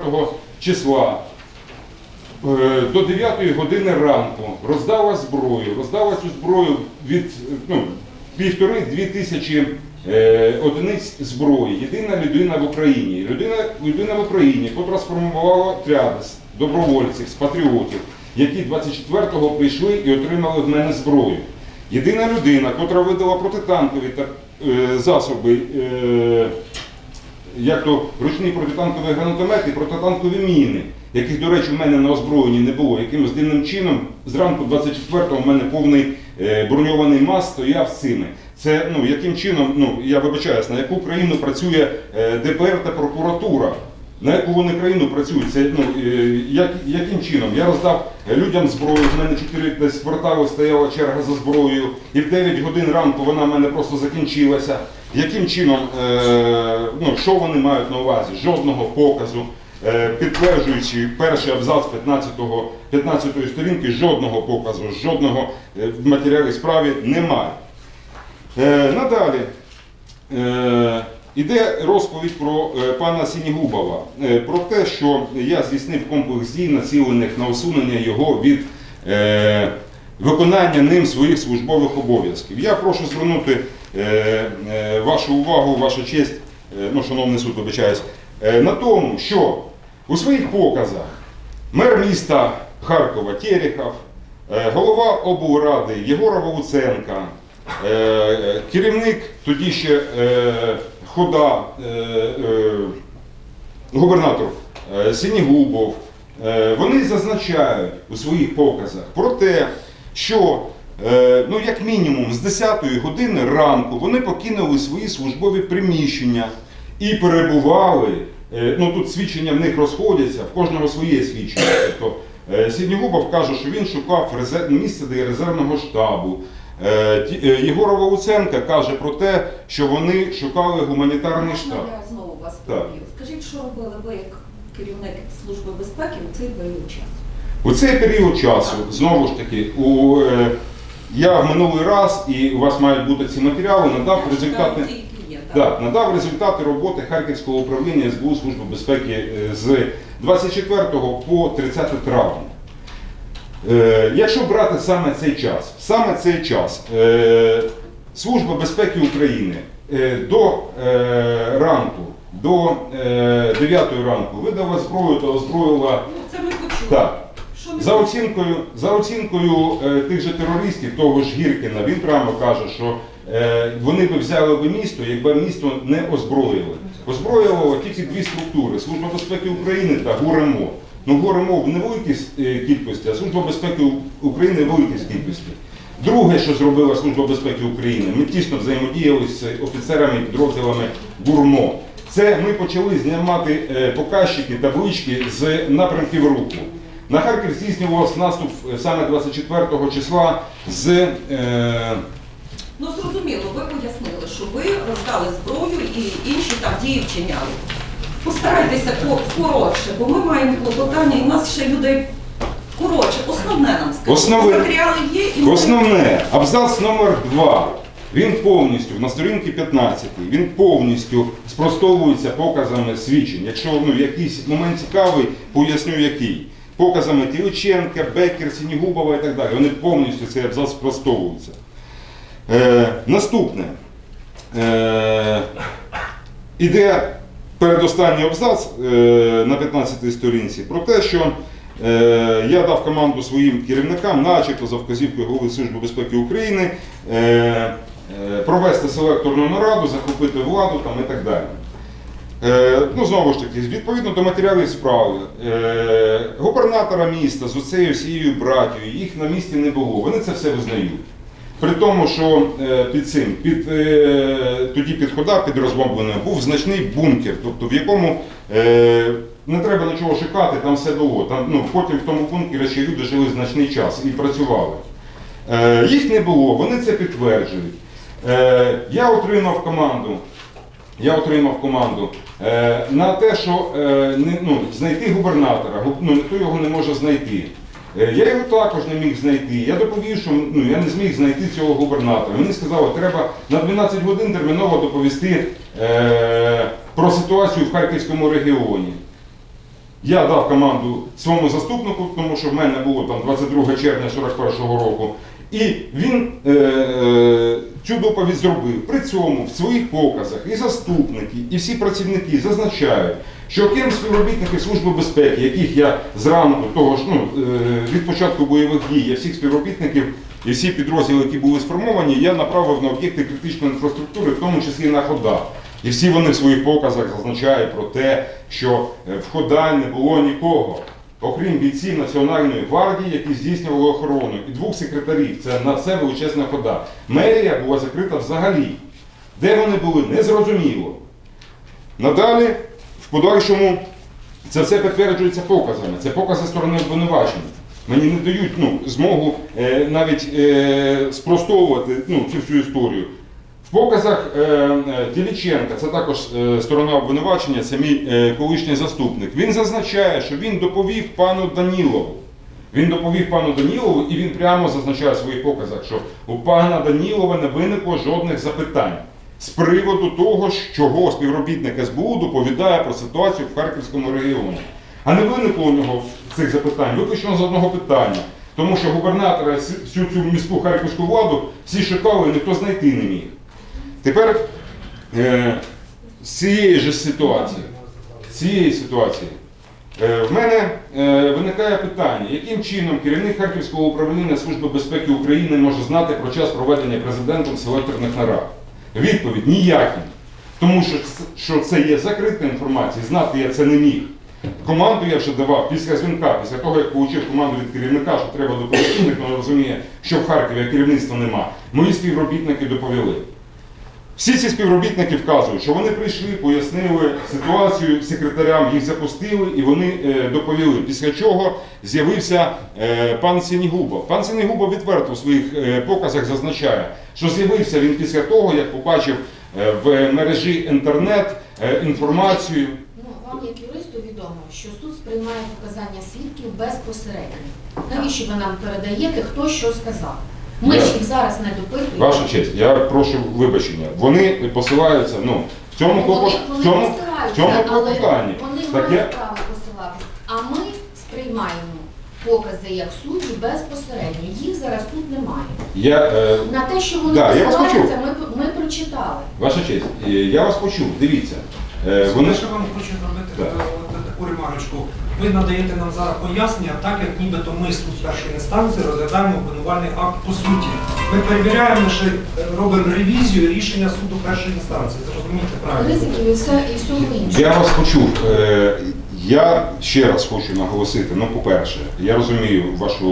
24 числа е, до 9 години ранку роздала зброю. Роздала цю зброю від ну, півтори-дві тисячі е, одиниць зброї. Єдина людина в Україні. Людина, людина в Україні, котра сформувала отряди добровольців, з патріотів, які 24-го прийшли і отримали в мене зброю. Єдина людина, котра видала протитанкові та, е, засоби. Як то ручний протитанковий гранатомет і протитанкові міни, яких, до речі, в мене на озброєнні не було. Якимось дивним чином зранку 24-го в мене повний е, броньований мас стояв з цими. Це ну яким чином, ну я вибачаюсь, на яку країну працює е, ДПР та прокуратура. На яку вони країну працюють? Це ну е, як, яким чином? Я роздав людям зброю. В мене чотири десь квартали стояла черга за зброєю, і в 9 годин ранку вона в мене просто закінчилася. Яким чином, е, ну що вони мають на увазі? Жодного показу, е, підтверджуючи перший абзац 15-го 15-ї сторінки, жодного показу, жодного е, в матеріалі справі немає. Е, надалі. Е, Іде розповідь про е, пана Сінігубова, е, про те, що я здійснив комплекс дій, націлених на усунення його від е, виконання ним своїх службових обов'язків. Я прошу звернути вашу увагу, ваша честь, ну, шановний суд, вибачаюсь, на тому, що у своїх показах мер міста Харкова Терехов, голова облради Єгора Луценка, керівник тоді ще хода е, е, губернатор е, Сінігубов, вони зазначають у своїх показах про те, що ну, як мінімум з 10-ї години ранку вони покинули свої службові приміщення і перебували. Ну тут свідчення в них розходяться, в кожного своє свідчення. Тобто Сінігубов каже, що він шукав місце для резервного штабу. Е, е, Єгорова Луценка каже про те, що вони шукали гуманітарний штаб. Я знову вас переб'ю? Скажіть, що робили ви як керівник Служби безпеки у цей період часу? У цей період часу, знову ж таки, у, е, я в минулий раз, і у вас мають бути ці матеріали, надав результати. Є, так. Да, надав результати роботи Харківського управління СБУ Служби безпеки з 24 по 30 травня. Е, якщо брати саме цей час, саме цей час е, Служба безпеки України е, до ранку, до е, 9 ранку видала зброю та озброїла Ну, це ми почули. так. За оцінкою, за оцінкою е, тих же терористів, того ж Гіркіна, він прямо каже, що е, вони би взяли би місто, якби місто не озброїли. Озброювало тільки дві структури Служба безпеки України та ГУРМО. Ну, ГУРМО в невеликій е, кількості, а Служба безпеки України в великій кількості. Друге, що зробила Служба безпеки України, ми тісно взаємодіяли з офіцерами і підрозділами ГУРМО. Це ми почали знімати е, показчики, таблички з напрямків руху. На Харків здійснювався наступ е, саме 24 числа з е, Ну зрозуміло, ви пояснили, що ви роздали зброю і інші там дії вчиняли. Постарайтеся по- коротше, бо ми маємо клопотання, і в нас ще людей коротше. Основне нам скажіть. Основне- Матеріали є і основне абзац номер 2 Він повністю на сторінці 15 він повністю спростовується показами свідчень. Якщо ну, якийсь момент цікавий, поясню який. Показами Тіличенка, Бекер, Сінігубова і так далі. Вони повністю цей абзац спростовуються. Е, наступне. Е, іде передостанній абзац е, на 15-й сторінці про те, що е, я дав команду своїм керівникам, начебто за вказівкою Голови Служби безпеки України, е, провести селекторну нараду, захопити владу там, і так далі. Ну, знову ж таки, відповідно до матеріалів справи, губернатора міста з оцею всією братією, їх на місці не було. Вони це все визнають. При тому, що е, під цим, під, е, тоді під хода, під розбомбленим, був значний бункер, тобто в якому е, не треба нічого шукати, там все було. Там, ну, потім в тому бункері ще люди жили значний час і працювали. Їх не було, вони це підтверджують. Я отримав команду. Я отримав команду на те, що ну, знайти губернатора, ну, ніхто його не може знайти. Е, я його також не міг знайти. Я доповів, що ну, я не зміг знайти цього губернатора. Мені сказали, що треба на 12 годин терміново доповісти е, про ситуацію в Харківському регіоні. Я дав команду своєму заступнику, тому що в мене було там 22 червня 41-го року. І він е, е, цю доповідь зробив. При цьому в своїх показах і заступники, і всі працівники зазначають, що окрім співробітників Служби безпеки, яких я зранку того ж ну, е, від початку бойових дій, я всіх співробітників і всі підрозділи, які були сформовані, я направив на об'єкти критичної інфраструктури, в тому числі на хода. І всі вони в своїх показах зазначають про те, що е, в хода не було нікого, окрім бійців Національної гвардії, які здійснювали охорону, і двох секретарів. Це на все величезна хода. Мерія була закрита взагалі. Де вони були, незрозуміло. Надалі, подальшому, це все підтверджується показами. Це покази сторони обвинувачення. Мені не дають ну, змогу е, навіть е, спростовувати ну, цю всю історію. В показах е, е, Діліченка, це також е, сторона обвинувачення, це мій е, колишній заступник. Він зазначає, що він доповів пану Данілову. Він доповів пану Данілову і він прямо зазначає в своїх показах, що у пана Данілова не виникло жодних запитань з приводу того, чого співробітник СБУ доповідає про ситуацію в Харківському регіоні. А не виникло у нього цих запитань виключно з одного питання. Тому що губернатора всю цю міську харківську владу всі шукали, і ніхто знайти не міг. Тепер е, з цієї ж ситуації, з цієї ситуації е, в мене е, виникає питання, яким чином керівник Харківського управління Служби безпеки України може знати про час проведення президентом селекторних нарад? Відповідь ніякі. Тому що, що це є закрита інформація, знати я це не міг. Команду я вже давав після дзвінка, після того, як отримав команду від керівника, що треба допомогти, він розуміє, що в Харкові керівництва нема. Мої співробітники доповіли. Всі ці співробітники вказують, що вони прийшли, пояснили ситуацію секретарям, їх запустили і вони е, доповіли. Після чого з'явився е, пан Сінігубов. Пан Сінігубов відверто в своїх е, показах зазначає, що з'явився він після того, як побачив в мережі інтернет інформацію. Ну, вам як юристу відомо, що суд сприймає показання свідків безпосередньо. Навіщо ви нам передаєте, хто що сказав? Ми Я- ж їх зараз не допитуємо. Ваша честь, я прошу вибачення. Вони посилаються ну, в цьому Вони, вони в цьому, в цьому але клопотанні. Вони Так мають я, право посилатися. А ми сприймаємо покази як судді безпосередньо. Їх зараз тут немає. я е, На те, що вони Да, посилаються, ми, ми прочитали. Ваша честь, е, я вас почув, дивіться. Е, Вони ще вам хочу зробити Так. е, таку ремарочку. Ви надаєте нам зараз пояснення, так як нібито ми суд першої інстанції розглядаємо обвинувальний акт по суті. Ми перевіряємо, що е, робимо ревізію рішення суду першої інстанції. Зрозумійте правильно. Ризиків і все і всього іншого. я вас почув. Е, Я ще раз хочу наголосити. Ну, по-перше, я розумію вашу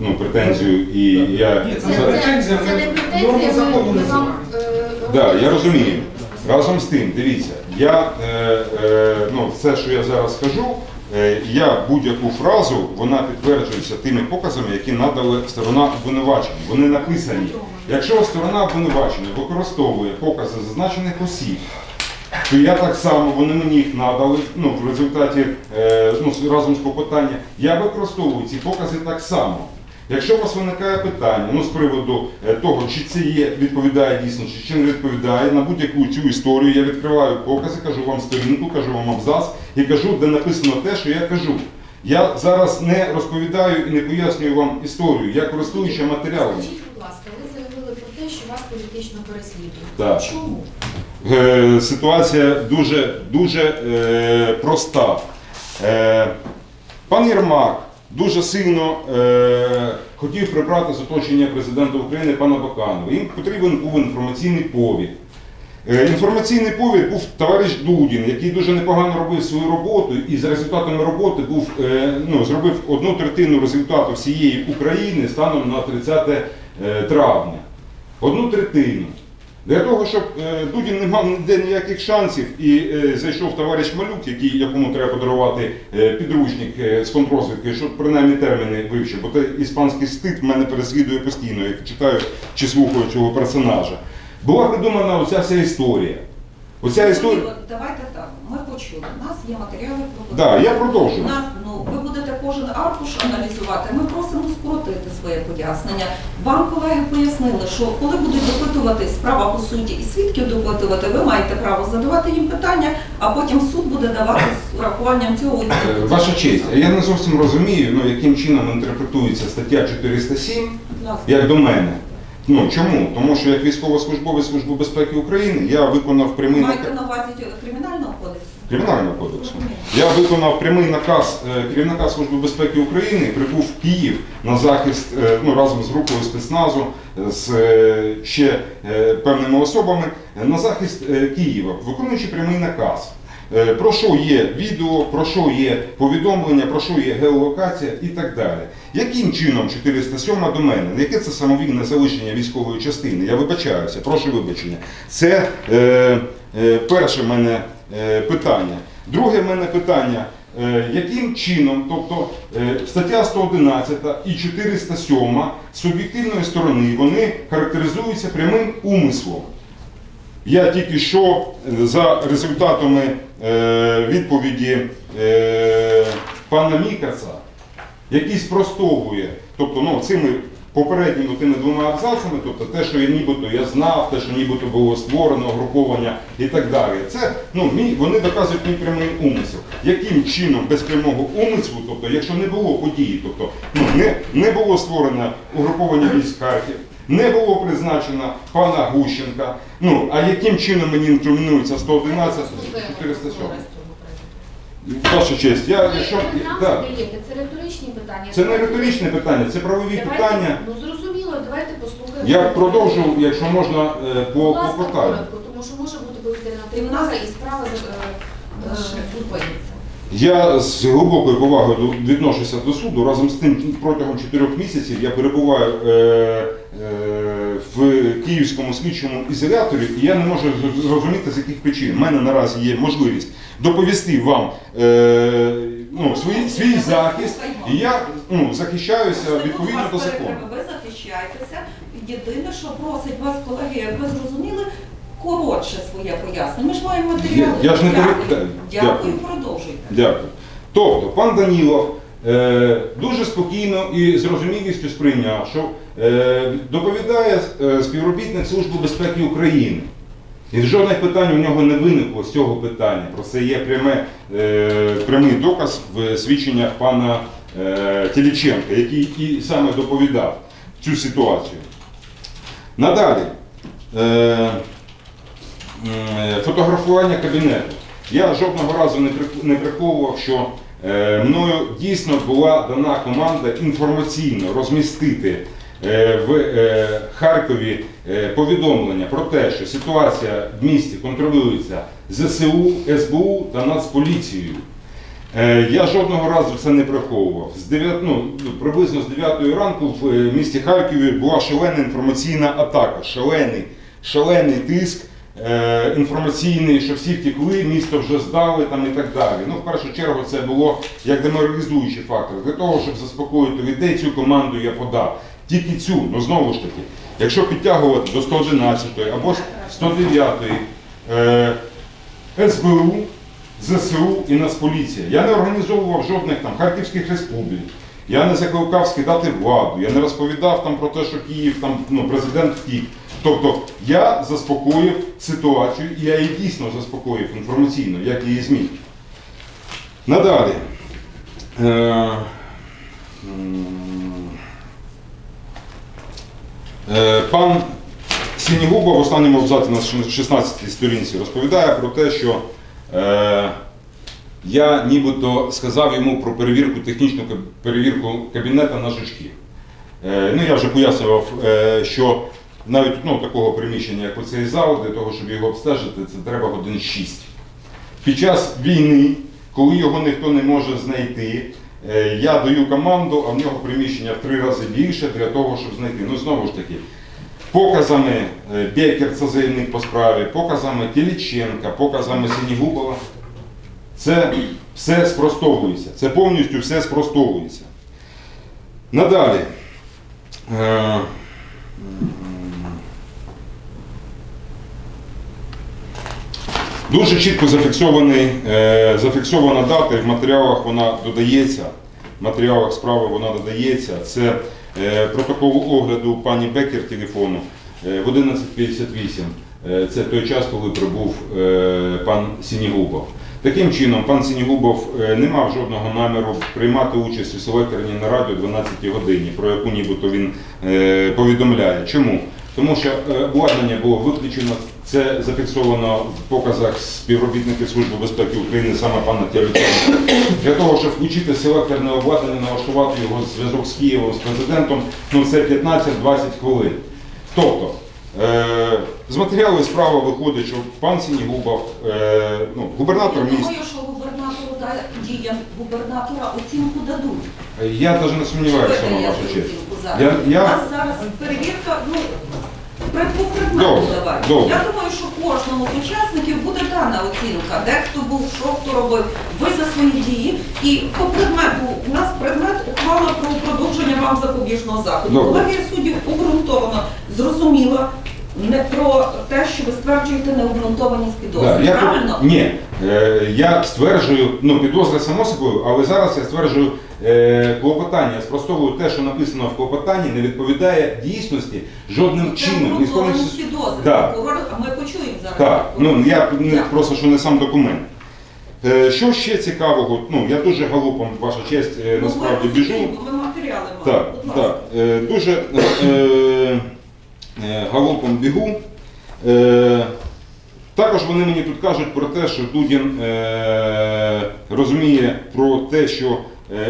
ну, претензію, і я Ні, Це, це це, не претензія, це не ми претензія, ми, закону ми вам... називаємо. е, Да, я розумію. Разом з тим, дивіться, я е, е, ну, все, що я зараз скажу, е, я будь-яку фразу вона підтверджується тими показами, які надали сторона обвинувачення. Вони написані. Якщо сторона обвинувачення використовує покази зазначених осіб, то я так само, вони мені їх надали, ну, в результаті е, ну, разом з попитанням, я використовую ці покази так само. Якщо у вас виникає питання ну, з приводу е, того, чи це є, відповідає дійсно, чи, чи не відповідає, на будь-яку цю історію я відкриваю покази, кажу вам сторінку, кажу вам абзац і кажу, де написано те, що я кажу. Я зараз не розповідаю і не пояснюю вам історію, я користуюся матеріалами. Скажіть, будь ласка, ви заявили про те, що вас політично переслідують. Так. Чому? Е, ситуація дуже, дуже е, проста. Е, пан Єрмак дуже сильно е, хотів прибрати з оточення президента України пана Баканова. Їм потрібен був інформаційний повід. Е, Інформаційний повід був товариш Дудін, який дуже непогано робив свою роботу і за результатами роботи був, е, ну, зробив одну третину результату всієї України станом на 30 е, травня. Одну третину. Для того, щоб е, Дудін не мав ніде ніяких шансів і е, зайшов товариш Малюк, який, якому треба подарувати е, підручник з контрозвідки, щоб принаймні терміни вивчив, бо той іспанський стид мене переслідує постійно, як читаю чи слухаю цього персонажа. Була придумана оця вся історія. Оця історія. Давайте так. Ми почули. У нас є матеріали про Да, я продовжую. Нас, ну, ви будете кожен аркуш аналізувати. Ми просимо своє пояснення. Вам колеги пояснили, що коли будуть допитувати справа по суті і свідків допитувати, ви маєте право задавати їм питання, а потім суд буде давати з урахуванням цього. Е, Ваша честь, я не зовсім розумію, ну, яким чином інтерпретується стаття 407 Будь як до мене. Ну чому? Тому що як військовослужбовець Служби безпеки України я виконав прямий Маєте наказ на увазі кримінального кодексу? Я виконав прямий наказ керівника Служби безпеки України, прибув в Київ на захист е, ну, разом з групою спецназу, е, з е, ще певними особами на захист Києва, виконуючи прямий наказ. Про що є відео, про що є повідомлення, про що є геолокація і так далі. Яким чином 407 до мене? Яке це самовільне залишення військової частини? Я вибачаюся, прошу вибачення. Це е, е, перше мене питання. Друге в мене питання. е, Яким чином, тобто е, стаття 111 і 407 з суб'єктивної сторони вони характеризуються прямим умислом. Я тільки що е, за результатами е, відповіді е, пана Мікаца, який спростовує, тобто ну, цими попередніми тими двома абзацами, тобто те, що я нібито я знав, те, що нібито було створено угруповання і так далі. Це ну, мій, вони доказують мій прямий умисел. Яким чином без прямого умислу, тобто, якщо не було події, тобто ну, не, не було створено угруповання військ Харків, не було призначено пана Гущенка. Ну, а яким чином мені інкримінується 111 407? Ваша честь, я якщо нам да, задаєте, це риторичні питання. це не риторичне питання, це правові Давайте- питання. Ну зрозуміло, давайте послухаємо. Я продовжу, якщо можна, е, по, Будь по ласка, питанню. коротко, тому що може бути повітряна тривога і справа е, е, зупиниться. Я з глибокою повагою до- відношуся до суду. Разом з тим, протягом чотирьох місяців я перебуваю е, е, в київському слідчому ізоляторі, і я не можу зрозуміти, з яких причин. У мене наразі є можливість доповісти вам е, ну, свій, свій захист, і я ну, захищаюся відповідно до закону. Ви захищаєтеся. Єдине, що просить вас, колеги, як ви зрозуміли, коротше своє пояснення. Ми ж маємо матеріали. Я- я ж не Дякую. Дякую, Дякую. продовжуйте. Дякую. Тобто, пан Данілов е, дуже спокійно і з розумілістю сприйняв, що доповідає е, співробітник Служби безпеки України. І жодних питань у нього не виникло з цього питання. Про це є пряме, е, прямий доказ в свідченнях пана е, Тіліченка, який і саме доповідав цю ситуацію. Надалі. Е, фотографування кабінету. Я жодного разу не приховував, що е, мною дійсно була дана команда інформаційно розмістити е, в е, Харкові е, повідомлення про те, що ситуація в місті контролюється ЗСУ, СБУ та Нацполіцією. Е, Я жодного разу це не приховував. З 9, ну, приблизно з 9 ранку в е, місті Харкові була шалена інформаційна атака, шалений, шалений тиск е, інформаційний, що всі втекли, місто вже здали там і так далі. Ну, в першу чергу це було як деморалізуючий фактор. Для того, щоб заспокоїти людей, цю команду я подав. Тільки цю, ну знову ж таки, якщо підтягувати до 111 або 109 е, СБУ, ЗСУ і Нацполіція. Я не організовував жодних там Харківських республік. Я не закликав скидати владу, я не розповідав там про те, що Київ там ну, президент втік. Тобто я заспокоїв ситуацію, і я її дійсно заспокоїв інформаційно, як її зміг. Надалі. Е, пан Сінігуба в останньому абзаці на 16-й сторінці розповідає про те, що е, я нібито сказав йому про перевірку, технічну перевірку кабінета на жучки. Е, ну, я вже пояснював, е, що навіть ну, такого приміщення, як оцей зал, для того, щоб його обстежити, це треба годин 6. Під час війни, коли його ніхто не може знайти, е, я даю команду, а в нього приміщення в три рази більше для того, щоб знайти. Ну, знову ж таки, показами е, Бекер, це заявник по справі, показами Тіліченка, показами Синігубова. Це все спростовується. Це повністю все спростовується. Надалі. Дуже чітко зафіксований, е, зафіксована дата, і в матеріалах вона додається. В матеріалах справи вона додається. Це е, протокол огляду пані Бекер телефону е, в 11.58. Е, Це той час, коли прибув пан Сінігубов. Таким чином, пан Сінігубов не мав жодного наміру приймати участь у селекторній нараді о 12 годині, про яку нібито він повідомляє. Чому? Тому що е, обладнання було виключено. Це зафіксовано в показах співробітників Служби безпеки України, саме пана Тяльцова. Для того, щоб включити селекторне обладнання, налаштувати його зв'язок з Києвом, з президентом, ну це 15-20 хвилин. Тобто, е, з матеріалу справи виходить, що пан Сінігубов, е, ну, губернатор міста, думаю, що губернатору да, діям губернатора оцінку дадуть. я навіть не сумніваюся, вашу честь. зараз? Я, У нас зараз перевірка, ну, по предмету Добре, давайте. добре. Я думаю, що кожному з учасників буде дана оцінка, де хто був, що хто робив, ви за свої дії. І по предмету, у нас предмет ухвала про продовження вам запобіжного заходу. Добре. Колегія суддів обґрунтовано зрозуміла не про те, що ви стверджуєте необґрунтованість підозри. да, я, Правильно? ні, е, я стверджую, ну підозра само собою, але зараз я стверджую клопотання, спростовую те, що написано в клопотанні, не відповідає дійсності жодним чином. Ні в тому підозри. Да. Ми почуємо зараз. Так, ну я Так. просто що не сам документ. Е, Що ще цікавого? Ну я дуже галопом, ваша честь, е, Ну, насправді біжу. Ми матеріали маємо. Так, так. Е, Дуже е, е, галопом бігу. Е, Також вони мені тут кажуть про те, що Дудін е, розуміє про те, що е,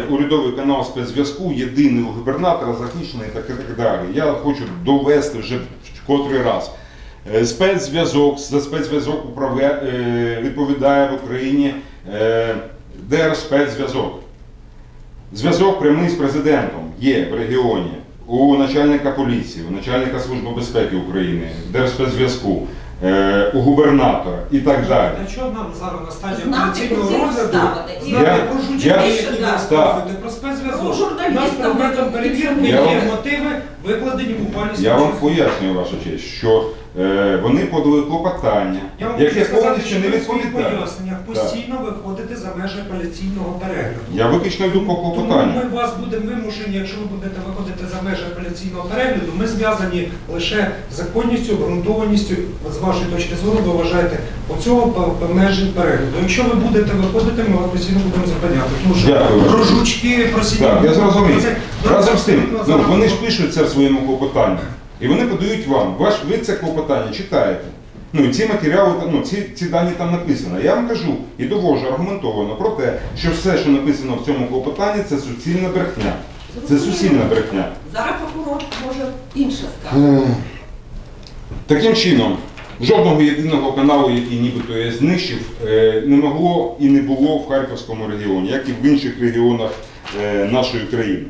урядовий канал спецзв'язку єдиний у губернатора захищений так і так далі. Я хочу довести вже в котрий раз. Е, Спецзв'язок за спецзв'язок е, відповідає в Україні е, Держспецзв'язок. Зв'язок прямий з президентом є в регіоні у начальника поліції, у начальника Служби безпеки України, Держспецзв'язку, е, у губернатора і так далі. на чого нам зараз на стадії Знати апеляційного оці розгляду обставини. І- знати Я- про я- жучки, які Да. ви розказуєте, про спецзв'язок? Ну, У нас предметом перевірки Я є вам- мотиви, викладені в ухвалі Я вам пояснюю, ваша честь, що е, вони подали клопотання, Я вам яке хочу сказати, повністю що не ви в своїх відповідає. поясненнях постійно виходите за межі апеляційного перегляду. Я виключно йду по Тому клопотанню. ми вас будемо вимушені, якщо ви будете виходити за межі апеляційного перегляду, ми зв'язані лише законністю, обґрунтованістю, з вашої точки зору, ви вважаєте оцього по- по межі перегляду. Якщо ви будете виходити, ми вас постійно будемо зупиняти. Тому що Дякую. про жучки, про сіні. Так, я зрозумів. це- Разом з тим, ну, вони ж пишуть це в своєму клопотанні. І вони подають вам. Ваш, ви це клопотання читаєте. Ну і ці матеріали, ну, ці, ці дані там написано. Я вам кажу і довожу аргументовано про те, що все, що написано в цьому клопотанні, це суцільна брехня. Це суцільна брехня. Зараз прокурор може інше скаже. Е, Таким чином, жодного єдиного каналу, який нібито я знищив, е, не могло і не було в Харківському регіоні, як і в інших регіонах е, нашої країни.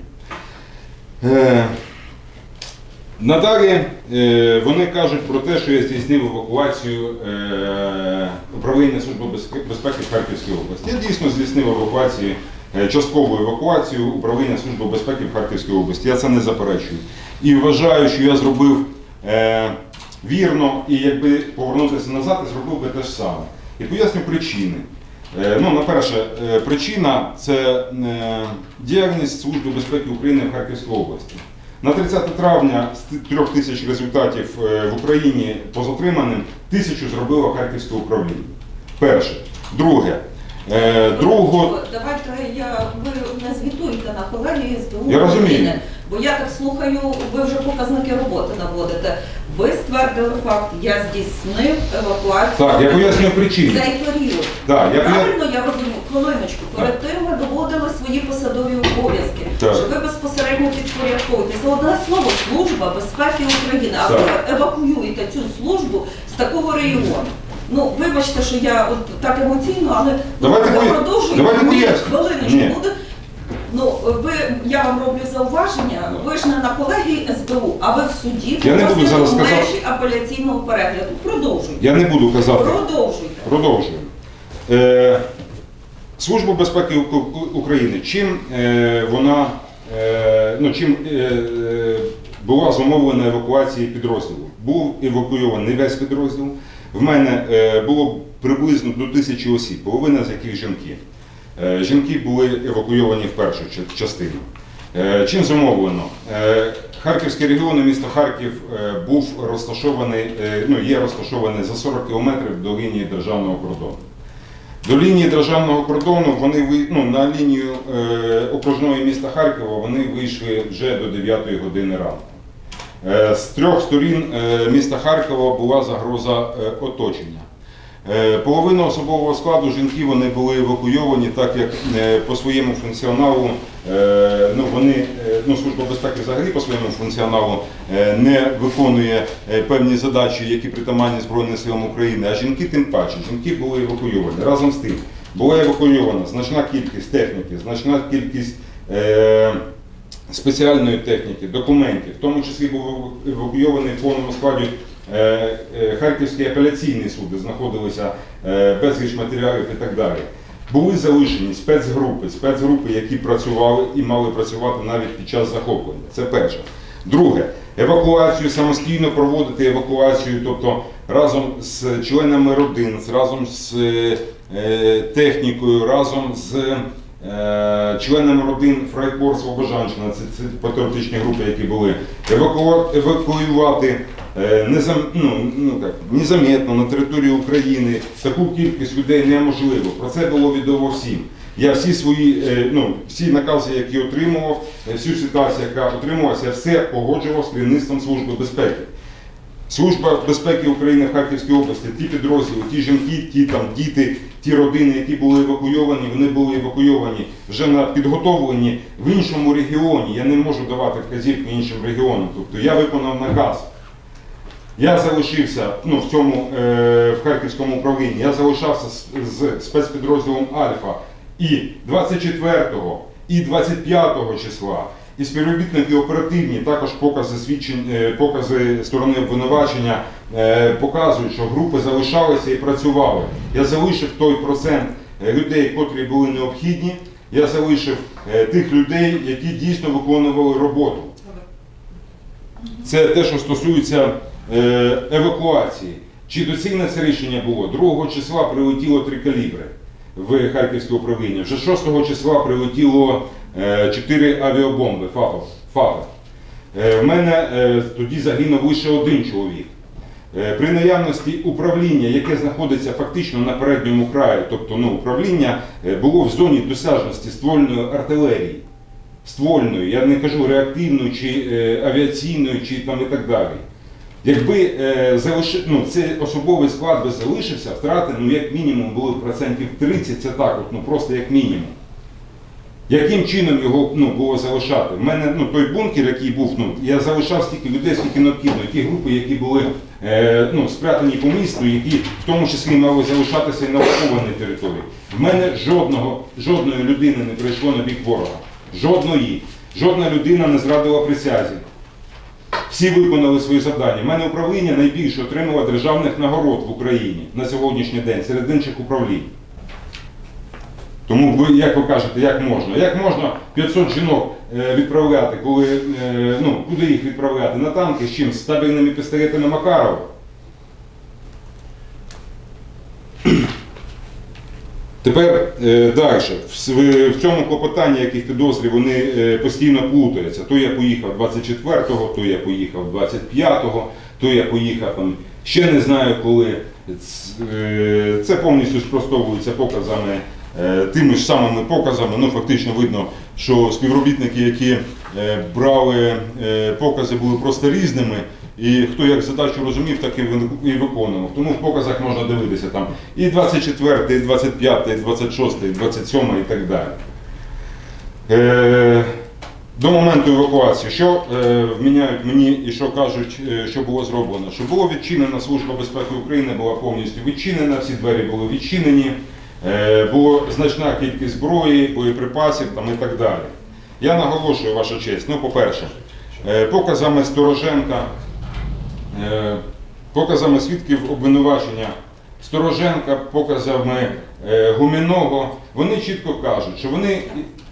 Надалі е, вони кажуть про те, що я здійснив евакуацію е, управління Служби безпеки Харківській області. Я дійсно здійснив евакуацію, е, часткову евакуацію управління Служби безпеки в Харківській області. Я це не заперечую. І вважаю, що я зробив вірно, і якби повернутися назад, я зробив би те ж саме. І поясню причини. Ну, на перше, причина це діяльність Служби безпеки України в Харківській області. На 30 травня з трьох тисяч результатів е, в Україні по затриманим тисячу зробило Харківське управління. Перше. Друге. Е, Другого. Давайте я ви не звітуйте на колегії СБУ. Я розумію. Бо я так слухаю, ви вже показники роботи наводите. Ви ствердили факт, я здійснив евакуацію. Так, я пояснюю причини. Цей період. Так, я Правильно я розумію, хвилиночку. Перед тим ви доводили свої посадові обов'язки, Так. що ви безпосередньо підпорядковуєтеся. Одне слово Служба безпеки України, а Так. ви евакуюєте цю службу з такого регіону. Ну, вибачте, що я от так емоційно, але Давайте ну, поя- продовжуйте. давайте. Хвилиночку Ні. буде. Ну, ви, я вам роблю зауваження, ви ж не на колегії СБУ, а ви в суді Я не в буду зараз межі казати. апеляційного перегляду. Продовжуйте. Я не буду казати. Продовжуйте. Продовжуємо. Е, Служба безпеки України. Чим е, вона е, ну, чим е, е, була зумовлена евакуація підрозділу? Був евакуйований весь підрозділ. В мене е, було приблизно до тисячі осіб, половина з яких жінки. Е, жінки були евакуйовані в першу частину. Е, Чим зумовлено? Е, Харківський регіон і місто Харків був розташований, ну, є розташований за 40 кілометрів до лінії державного кордону. До лінії державного кордону вони ну, на лінію окружної міста Харкова вони вийшли вже до 9 години ранку. Е, З трьох сторін е, міста Харкова була загроза е, оточення. Половина особового складу жінки вони були евакуйовані, так як по своєму функціоналу ну, вони, ну, Служба безпеки взагалі по своєму функціоналу не виконує певні задачі, які притаманні Збройним силам України, а жінки тим паче. Жінки були евакуйовані. Разом з тим була евакуйована значна кількість техніки, значна кількість. Спеціальної техніки, документів, в тому числі був евакуйований в повному складі е, е, Харківський апеляційний суд, де знаходилися е, безліч матеріалів і так далі. Були залишені спецгрупи, спецгрупи, які працювали і мали працювати навіть під час захоплення. Це перше. Друге, евакуацію самостійно проводити евакуацію, тобто разом з членами родин, разом з технікою, разом з е, членами родин Фрайкор Слобожанщина, це, це патріотичні групи, які були, еваку- евакуювати е, незам, ну, ну, так, незаметно на територію України таку кількість людей неможливо. Про це було відомо всім. Я всі свої, е, ну, всі накази, які отримував, всю ситуацію, яка отримувалася, все погоджував з керівництвом Служби безпеки. Служба безпеки України в Харківській області, ті підрозділи, ті жінки, ті там діти, ті родини, які були евакуйовані, вони були евакуйовані вже на підготовлені в іншому регіоні. Я не можу давати вказівки іншим регіонам. Тобто я виконав наказ. Я залишився ну, в цьому е, в Харківському управлінні. Я залишався з, з спецпідрозділом Альфа і 24-го, і 25-го числа. І співробітники оперативні також покази свідчень, е, покази сторони обвинувачення е, показують, що групи залишалися і працювали. Я залишив той процент е, людей, котрі були необхідні. Я залишив тих людей, які дійсно виконували роботу. Це те, що стосується евакуації. Чи доцільне це рішення було? 2 числа прилетіло три калібри в Харківське управління. Вже 6 числа прилетіло е, 4 авіабомби ФАПа. Е, в мене е, тоді загинув лише один чоловік. При наявності управління, яке знаходиться фактично на передньому краї, тобто ну, управління було в зоні досяжності ствольної артилерії ствольної, я не кажу реактивної чи авіаційної, чи там і так далі. Якби ну, цей особовий склад би залишився, втрати, ну як мінімум були процентів 30, це так, от, ну просто як мінімум. Яким чином його ну, було залишати? У мене ну, той бункер, який був, ну, я залишав стільки людей, скільки необхідно. Ті групи, які були е, ну, спрятані по місту, які в тому числі мали залишатися і на окупованій території. В мене жодного, жодної людини не прийшло на бік ворога. Жодної. Жодна людина не зрадила присязі. Всі виконали свої завдання. У мене управління найбільше отримало державних нагород в Україні на сьогоднішній день серед інших управлінь. Тому ви, як ви кажете, як можна? Як можна 500 жінок е, відправляти, коли, е, ну, куди їх відправляти? На танки з чим? З табельними пістолетами Макарова? Тепер е, далі. В, цьому клопотанні, яких підозрів, вони постійно плутаються. То я поїхав 24-го, то я поїхав 25-го, то я поїхав там, ще не знаю коли. Це повністю спростовується показами, тими ж самими показами. Ну, фактично видно, що співробітники, які е, брали е, покази, були просто різними. І хто як задачу розумів, так і виконував. Тому в показах можна дивитися там і 24, і 25, і 26, і 27 і так далі. Е, до моменту евакуації, що е, вміняють мені і що кажуть, е, що було зроблено? Що було відчинена Служба безпеки України, була повністю відчинена, всі двері були відчинені, е, була значна кількість зброї, боєприпасів там, і так далі. Я наголошую, ваша честь, ну, по-перше, е, показами Стороженка, е, показами свідків обвинувачення Стороженка, показами е, Гуміного, вони чітко кажуть, що вони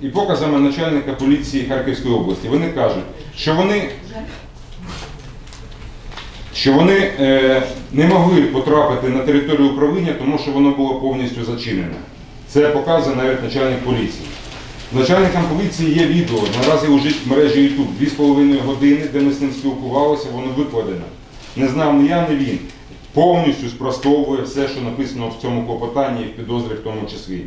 і показами начальника поліції Харківської області, вони кажуть, що вони, що вони е, не могли потрапити на територію управління, тому що воно було повністю зачинене. Це показує навіть начальник поліції. Начальникам поліції є відео, наразі лежить в мережі YouTube 2,5 години, де ми з ним спілкувалися, воно викладено. Не знав ні я, ні він. Повністю спростовує все, що написано в цьому клопотанні і в підозрі в тому числі.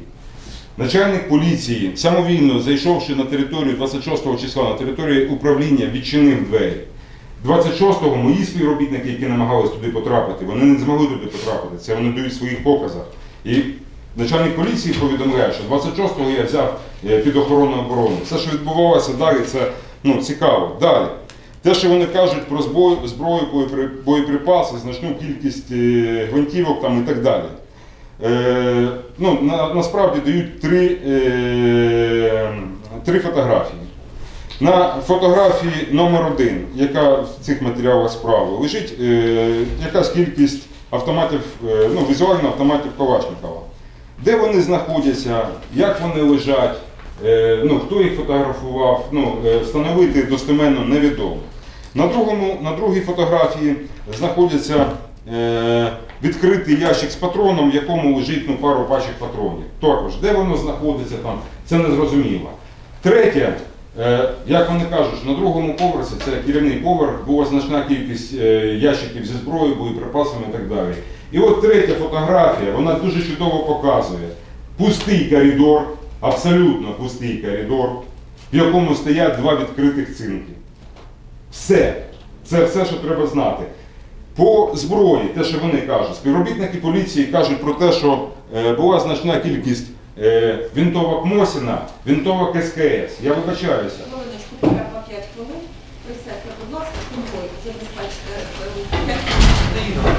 Начальник поліції, самовільно зайшовши на територію 26 числа, на територію управління, відчинив двері. 26-го мої співробітники, які намагалися туди потрапити, вони не змогли туди потрапити. Це вони дають в своїх показах. І начальник поліції повідомляє, що 26-го я взяв е, під охорону оборони. Все, що відбувалося далі, це ну, цікаво. Далі. Те, що вони кажуть про зброю, зброю боєприпаси, значну кількість е, гвинтівок там, і так далі. Е, ну, на, насправді дають три, е, три фотографії. На фотографії номер один, яка в цих матеріалах справи, лежить е, якась кількість автоматів, е, ну, візуально автоматів Калашникова. Де вони знаходяться, як вони лежать, е, ну, хто їх фотографував, ну, е, встановити достеменно невідомо. На, другому, на другій фотографії знаходиться е, відкритий ящик з патроном, в якому лежить ну, пару пачок патронів. Також, де воно знаходиться там, це не зрозуміло. Третє, як вони кажуть, на другому поверсі, це керівний поверх, була значна кількість е, ящиків зі зброєю, боєприпасами і так далі. І от третя фотографія, вона дуже чудово показує пустий коридор, абсолютно пустий коридор, в якому стоять два відкритих цинки. Все. Це все, що треба знати. По зброї, те, що вони кажуть, співробітники поліції кажуть про те, що е, була значна кількість е, вінтовок Мосіна, винтовок СКС. Я вибачаюся. Хвилиночку, треба 5 хвилин. Присядьте, будь ласка, конвой, забезпечте е, 5 хвилин.